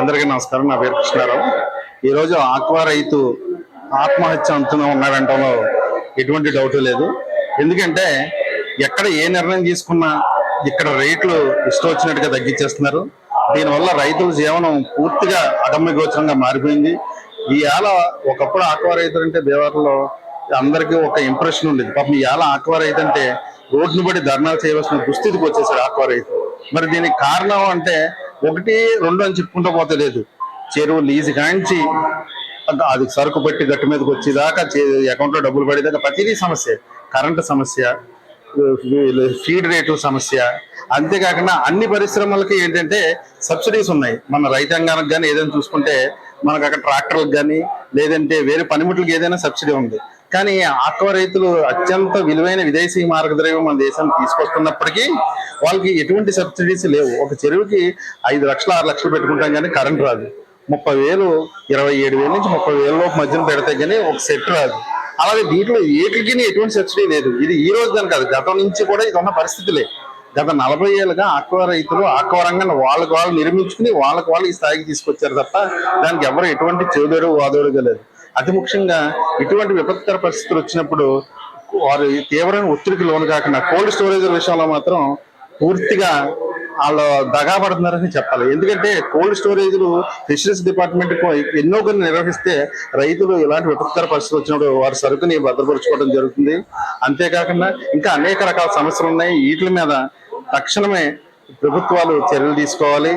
అందరికీ నమస్కారం. నా పేరు కృష్ణారావు. ఈరోజు ఆక్వా రైతు ఆత్మహత్య అంతున ఉన్నాడంటంలో ఎటువంటి డౌట్ లేదు. ఎందుకంటే ఎక్కడ ఏ నిర్ణయం తీసుకున్నా ఇక్కడ రేట్లు ఇష్టం వచ్చినట్టుగా తగ్గించేస్తున్నారు. దీనివల్ల రైతుల జీవనం పూర్తిగా అటమ్యగోచరంగా మారిపోయింది. ఈ ఏళ ఒకప్పుడు ఆక్వా రైతులు అంటే దేవాలలో అందరికీ ఒక ఇంప్రెషన్ ఉండేది. పాపం ఈ ఏళ ఆక్వా రైతు అంటే రోడ్డును బట్టి ధర్నాలు చేయవలసిన దుస్థితికి వచ్చేసాడు ఆక్వా రైతు. మరి దీనికి కారణం అంటే ఒకటి రెండు అని చెప్పుకుంటూ పోతే లేదు. చెరువు లీజు కాంచి అది- అది సరుకు పెట్టి గట్టు మీదకి వచ్చేదాకా అకౌంట్లో డబ్బులు పడేదాకా ప్రతిదీ సమస్య. కరెంటు సమస్య ఫీడ్ రేటు సమస్య. అంతేకాకుండా అన్ని పరిశ్రమలకి ఏంటంటే సబ్సిడీస్ ఉన్నాయి. మన రైతాంగానికి కానీ ఏదైనా చూసుకుంటే మనకు అక్కడ ట్రాక్టర్లకు కానీ లేదంటే వేరే పనిముట్లకు ఏదైనా సబ్సిడీ ఉంది. కానీ ఆక్వా రైతులు అత్యంత విలువైన విదేశీ మార్గద్రవ్యం మన దేశానికి తీసుకొస్తున్నప్పటికీ వాళ్ళకి ఎటువంటి సబ్సిడీస్ లేవు. ఒక చెరువుకి ఐదు లక్షలు ఆరు లక్షలు పెట్టుకుంటాం కానీ కరెంట్ రాదు. ముప్పై వేలు ఇరవై ఏడు వేల నుంచి ముప్పై వేల లోపు మధ్యన పెడితే కానీ ఒక సెట్ రాదు. అలాగే దీంట్లో ఏటికి ఎటువంటి సబ్సిడీ లేదు. ఇది ఈ రోజు దాని కాదు గతం నుంచి కూడా ఇది ఉన్న పరిస్థితులే గత నలభై ఏళ్ళుగా ఆక్వా రైతులు ఆక్వా రంగాన్ని వాళ్ళకి వాళ్ళు నిర్మించుకుని వాళ్ళకు వాళ్ళు ఈ స్థాయికి తీసుకొచ్చారు తప్ప దానికి ఎవరు ఎటువంటి చెవుదోడు వాదోడుగా లేదు అతి ముఖ్యంగా ఇటువంటి విపత్కర పరిస్థితులు వచ్చినప్పుడు వారు తీవ్రమైన ఒత్తిడికి లోను కాకుండా కోల్డ్ స్టోరేజ్ విషయంలో మాత్రం పూర్తిగా వాళ్ళు దగా పడుతున్నారని చెప్పాలి. ఎందుకంటే కోల్డ్ స్టోరేజ్లు ఫిషరీస్ డిపార్ట్మెంట్ ఎన్నో కొన్ని నిర్వహిస్తే రైతులు ఇలాంటి విపత్కర పరిస్థితులు వచ్చినప్పుడు వారి సరుకుని భద్రపరచుకోవడం జరుగుతుంది. అంతేకాకుండా ఇంకా అనేక రకాల సమస్యలు ఉన్నాయి. వీటి మీద తక్షణమే ప్రభుత్వాలు చర్యలు తీసుకోవాలి.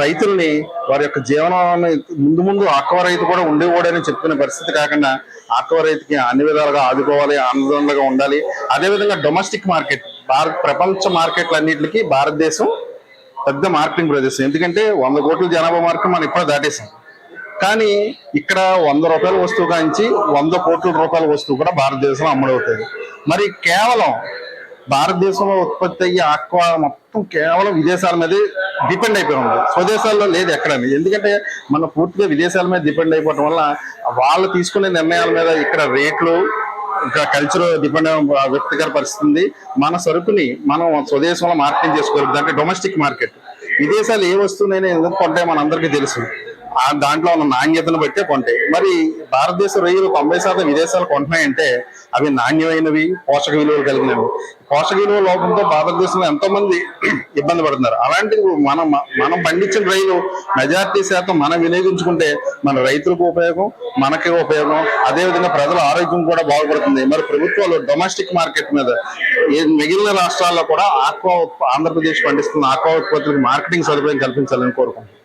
రైతుల్ని వారి యొక్క జీవనాన్ని ముందు ముందు ఆక్వా రైతు కూడా ఉండేవాడని చెప్పుకునే పరిస్థితి కాకుండా ఆక్వా రైతుకి అన్ని విధాలుగా ఆదుకోవాలి ఆందోళనగా ఉండాలి. అదేవిధంగా డొమెస్టిక్ మార్కెట్ భారత్ ప్రపంచ మార్కెట్లన్నింటికి భారతదేశం పెద్ద మార్కెటింగ్ ప్రదేశం. ఎందుకంటే వంద కోట్ల జనాభా మార్కెట్ మనం ఇప్పుడు దాటేసాం. కానీ ఇక్కడ వంద రూపాయల వస్తువు కాంచి వంద కోట్ల రూపాయల వస్తువు కూడా భారతదేశంలో అమ్ముడవుతుంది మరి కేవలం భారతదేశంలో ఉత్పత్తి అయ్యే ఆక్వా మొత్తం కేవలం విదేశాల మీద డిపెండ్ అయిపోయి ఉంది. స్వదేశాల్లో లేదు ఎక్కడ ఎందుకంటే మన పూర్తిగా విదేశాల మీద డిపెండ్ అయిపోవడం వల్ల వాళ్ళు తీసుకునే నిర్ణయాల మీద ఇక్కడ రేట్లు ఇంకా కల్చర్ డిపెండ్ వ్యక్తిగత పరిస్థితి మన సరుకుని మనం స్వదేశంలో మార్కెటింగ్ చేసుకోగలుగుతాం. అంటే డొమెస్టిక్ మార్కెట్ విదేశాలు ఏ వస్తువునైనా ఎందుకు కొంటే మన అందరికీ తెలుసు. ఆ దాంట్లో ఉన్న నాణ్యతను బట్టే కొంటాయి. మరి భారతదేశ రొయ్యలు తొంభై శాతం విదేశాలు కొంటున్నాయంటే అవి నాణ్యమైనవి పోషక విలువలు కలిగినవి. పోషక విలువ లోపంతో భారతదేశంలో ఎంతో మంది ఇబ్బంది పడుతున్నారు. అలాంటి మనం మనం పండించిన రైలు మెజార్టీ శాతం మనం వినియోగించుకుంటే మన రైతులకు ఉపయోగం మనకి ఉపయోగం. అదేవిధంగా ప్రజల ఆరోగ్యం కూడా బాగుపడుతుంది. మరి ప్రభుత్వాలు డొమెస్టిక్ మార్కెట్ మీద మిగిలిన రాష్ట్రాల్లో కూడా ఆక్వా ఆంధ్రప్రదేశ్ పండిస్తున్న ఆక్వా ఉత్పత్తులకు మార్కెటింగ్ సదుపాయం కల్పించాలని కోరుకుంటున్నాం.